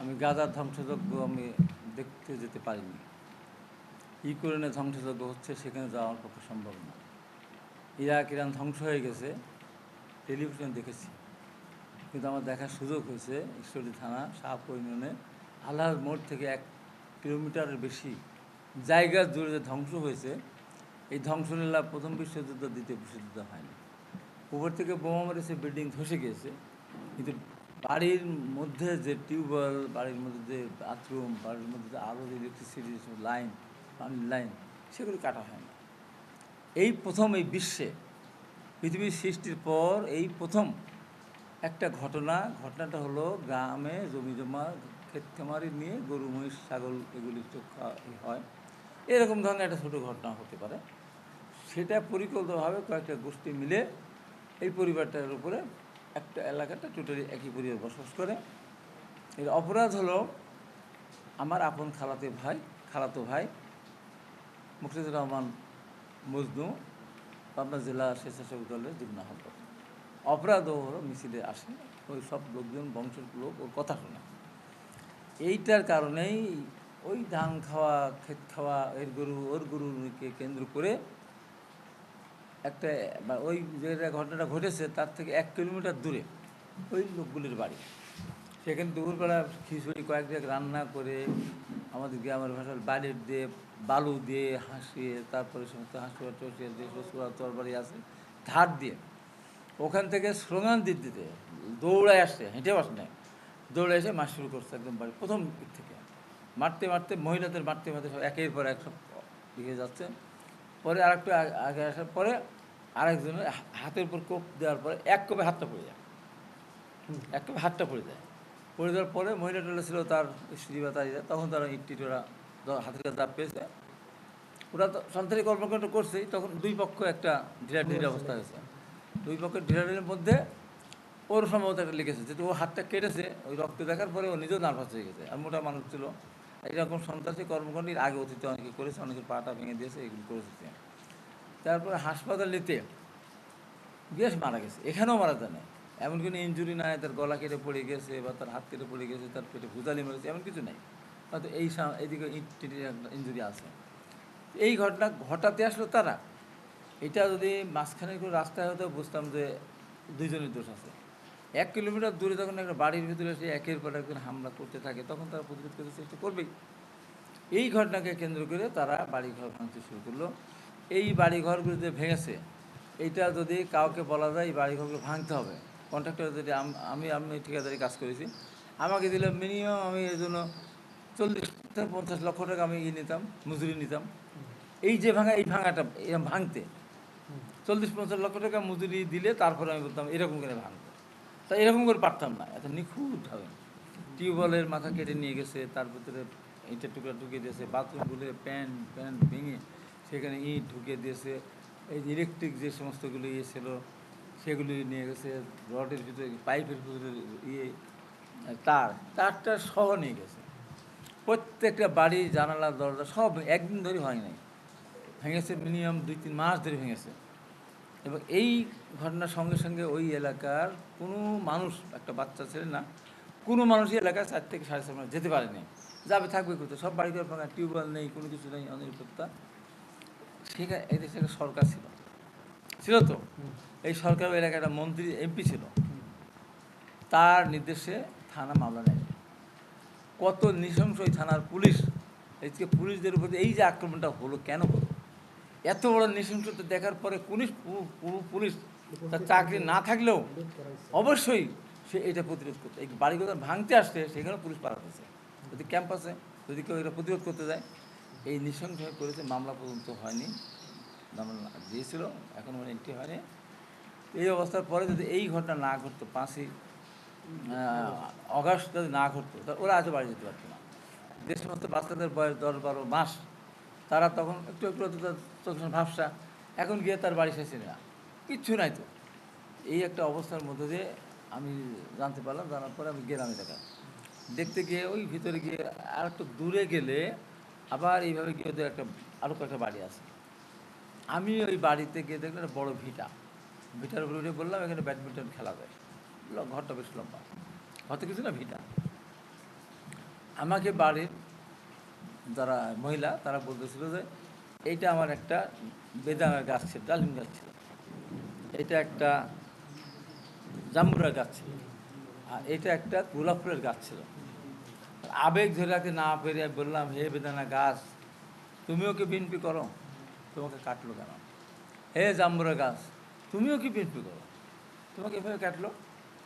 আমি গাজার ধ্বংসযজ্ঞ আমি দেখতে যেতে পারিনি। ইউক্রেনে ধ্বংসযজ্ঞ হচ্ছে, সেখানে যাওয়া আমার পক্ষে সম্ভব না। ইরাক, ইরান ধ্বংস হয়ে গেছে, টেলিভিশন দেখেছি। কিন্তু আমার দেখার সুযোগ হয়েছে ঈশ্বরী থানা, শাহপুর ইউনিয়নে, আল্লাহর মোড় থেকে এক কিলোমিটারের বেশি জায়গা জুড়ে যে ধ্বংস হয়েছে, এই ধ্বংসলীলা প্রথম বিশ্বযুদ্ধ, দ্বিতীয় বিশ্বযুদ্ধ হয়নি। উপর থেকে বোমা মেরেছে, বিল্ডিং ধসে গিয়েছে, কিন্তু বাড়ির মধ্যে যে টিউবওয়েল, বাড়ির মধ্যে যে বাথরুম বাড়ির মধ্যে যে আরও যে ইলেকট্রিসিটি লাইন পানির লাইন সেগুলি কাটা হয় না। এই প্রথম এই বিশ্বে, পৃথিবীর সৃষ্টির পর এই প্রথম একটা ঘটনা, ঘটনাটা হলো গ্রামে জমি জমা, ক্ষেত খামারি নিয়ে গরু, মহিষ, ছাগল এগুলি চোখা হয়। এরকম ধরনের একটা ছোটো ঘটনা হতে পারে। সেটা পরিকল্পিতভাবে কয়েকটা গোষ্ঠী মিলে এই পরিবারটার উপরে একটা এলাকাটা টোটালি একই পরিবার বসবাস করে। এর অপরাধ হলো আমার আপন খালাতে ভাই, খালাতো ভাই মুক্তিজুর রহমান মজনু, পাবনা জেলা স্বেচ্ছাসেবক দলের যুগ্ম আহ্বায়ক। অপরাধ হলো মিছিলে আসে ওই সব লোকজন বংশের লোক, ওর কথা শোনে। এইটার কারণেই ওই ধান খাওয়া, ক্ষেত খাওয়া, এর গরু, ওর গরুকে কেন্দ্র করে একটা বা ওই যেটা ঘটনাটা ঘটেছে, তার থেকে এক কিলোমিটার দূরে ওই লোকগুলির বাড়ি। সেখানে দুপুরবেলা খিচুড়ি, কয়েক জায়গায় রান্না করে আমাদের গ্রামের ভাষার বাড়ির দিয়ে, বালু দিয়ে হাসিয়ে, তারপরে সমস্ত হাসপাতাল টসিয়ে যে শ্বশুরা তরবারি আছে, ধার দিয়ে ওখান থেকে স্লোগান দিতে দিতে দৌড়ায় আসছে, হেঁটে আসে না দৌড়ে এসে মাছ শুরু করছে একদম বাড়ি প্রথম দিক থেকে। মারতে মারতে মহিলাদের মারতে মারতে সব একের পর এক সব যাচ্ছে। পরে আর একটু আগে- আসার পরে আরেকজনের হাতের উপর কোপ দেওয়ার পরে এক কোপে হাতটা পড়ে যায়। এক কোপে হাতটা পড়ে যায়। পড়ে যাওয়ার পরে মহিলা টোলা ছিল তার স্ত্রী বা তাই তখন তারা ইট টিট ওরা দ- হাতের কাছে দাপ পেয়েছে। ওরা তো সন্ত্রাসী কর্মকাণ্ড করছেই তখন দুই পক্ষ একটা ঢিলাঢিলির অবস্থা হয়েছে। দুই পক্ষের ঢিলাঢিলির মধ্যে ওর সম্ভবত একটা লিখেছে যেহেতু ও হাতটা কেটেছে ওই রক্ত দেখার পরে ও নিজেও নার্ভাস হয়ে গেছে। আর মোটা মানুষ ছিল। এইরকম সন্ত্রাসী কর্মকাণ্ডের আগে অতীতে অনেকে করেছে, অনেকের পাটা ভেঙে দিয়েছে, এগুলো করেছে। তারপরে হাসপাতাল নিতে বেশ মারা গেছে, এখানেও মারা যায় না এমন কোনো ইঞ্জুরি নাই, তার গলা কেটে পড়ে গেছে বা তার হাত কেটে পড়ে গেছে, তার পেটে ভুতালি মেরেছে, এমন কিছু নেই। হয়তো এই একটা ইঞ্জুরি আছে। এই ঘটনা ঘটাতে আসলো তারা। এটা যদি মাঝখানে রাস্তায় হতো বুঝতাম যে দুইজনের দোষ আছে। এক কিলোমিটার দূরে যখন একটা বাড়ির ভিতরে এসে একের পর একজন হামলা করতে থাকে, তখন তারা প্রতিরোধ করতে চেষ্টা করবেই। এই ঘটনাকে কেন্দ্র করে তারা বাড়িঘর ভাঙতে শুরু করল। এই বাড়িঘরগুলো যে ভেঙেছে। এইটা যদি কাউকে বলা যায়, এই বাড়িঘরগুলো ভাঙতে হবে। কন্ট্রাক্টর যদি আমি আমি ঠিকাদারি কাজ করেছি। আমাকে দিলে মিনিমাম আমি এর জন্য চল্লিশ পঞ্চাশ লক্ষ টাকা আমি ই নিতাম, মজুরি নিতাম। এই যে ভাঙা, এই ভাঙাটা এরকম ভাঙতে। চল্লিশ পঞ্চাশ লক্ষ টাকা মজুরি দিলে তারপরে আমি বলতাম, এরকম করে ভাঙতে। তা এরকম করে পারতাম না, এত নিখুঁতভাবে। টিউবওয়েলের মাথা কেটে নিয়ে গেছে, তার ভিতরে ইটের টুকরা ঢুকিয়ে দিয়েছে বাথরুমগুলো প্যান্ট প্যান্ট ভেঙে সেখানে ইট ঢুকিয়ে দিয়েছে, এই ইলেকট্রিক যে সমস্তগুলো ইয়ে ছিল, সেগুলি নিয়ে গেছে, রডের ভিতরে, পাইপের ভিতরে ইয়ে তার, তারটা সহ নিয়ে গেছে। প্রত্যেকটা বাড়ি, জানালা, দরজা সব একদিন ধরে হয় নাই। ভেঙেছে মিনিমাম দুই তিন মাস ধরে ভেঙেছে। এবং এই ঘটনার সঙ্গে সঙ্গে ওই এলাকার কোনো মানুষ একটা বাচ্চা ছেলে না কোনো মানুষই এলাকায় চার থেকে সাড়ে চার মাস যেতে পারেনি। যাবে থাকবে করতে সব বাড়ি ঘর ফাঁকা টিউবওয়েল নেই কোনো কিছু নেই অনিরাপত্তা। সেখানে এই দেশে একটা সরকার ছিল। ছিল তো? এই সরকার ওই এলাকায় একটা মন্ত্রী এমপি ছিল। তার নির্দেশে থানা মামলা নেয়। কত নৃশংস ওই থানার পুলিশ আজকে পুলিশদের উপর এই যে আক্রমণটা হলো কেন হলো? এত বড় নৃশংসতা দেখার পরে পুলিশ পুলিশ তার চাকরি না থাকলেও অবশ্যই সে এটা প্রতিরোধ করতে এই বাড়িগুলো ভাঙতে আসছে, সেখানে পুলিশ পাঠাতেছে যদি ক্যাম্পাসে যদি কেউ এটা প্রতিরোধ করতে যায়, এই নৃশংসভাবে করেছে মামলা পর্যন্ত হয়নি। মামলা দিয়েছিল, এখন মানে এন্ট্রি হয়নি। এই অবস্থার পরে যদি এই ঘটনা না ঘটতো, পাঁচই অগাস্ট যদি না ঘটতো, তা ওরা আজও বাড়ি যেতে পারতো না। যে সমস্ত বাচ্চাদের বয়স দশ বারো মাস। তারা তখন একটু একটু চোখের ভাবসা। এখন গিয়ে তার বাড়ি শেষে না কিচ্ছু নাই তো। এই একটা অবস্থার মধ্যে দিয়ে আমি জানতে পারলাম, জানার পরে আমি গেলাম দেখা দেখতে গিয়ে ওই ভিতরে গিয়ে আর একটু দূরে গেলে আবার এইভাবে গিয়ে ওদের একটা আরও কয়েকটা বাড়ি আছে। আমি ওই বাড়িতে গিয়ে দেখলাম একটা বড় ভিটা। ভিটার উপরে উঠে বললাম, এখানে ব্যাডমিন্টন খেলা যায়। ঘরটা বেশ লম্বা। ঘরটা কিছু না, ভিটা। আমাকে বাড়ির যারা মহিলা, তারা বলতেছিল যে এইটা আমার একটা বেদানার গাছ ছিল, ডালিম গাছ ছিল। এটা একটা জাম্বুরার গাছ ছিল আর এটা একটা গোলাপ ফুলের গাছ ছিল। আবেগ ধরে রাখতে না পেরে বললাম, হে বেদানা গাছ, তুমিও কি বিনপি করো? তোমাকে কাটলো কেন? হে জাম্বুরা গাছ, তুমিও কি বিনপি করো? তোমাকে এভাবে কাটলো?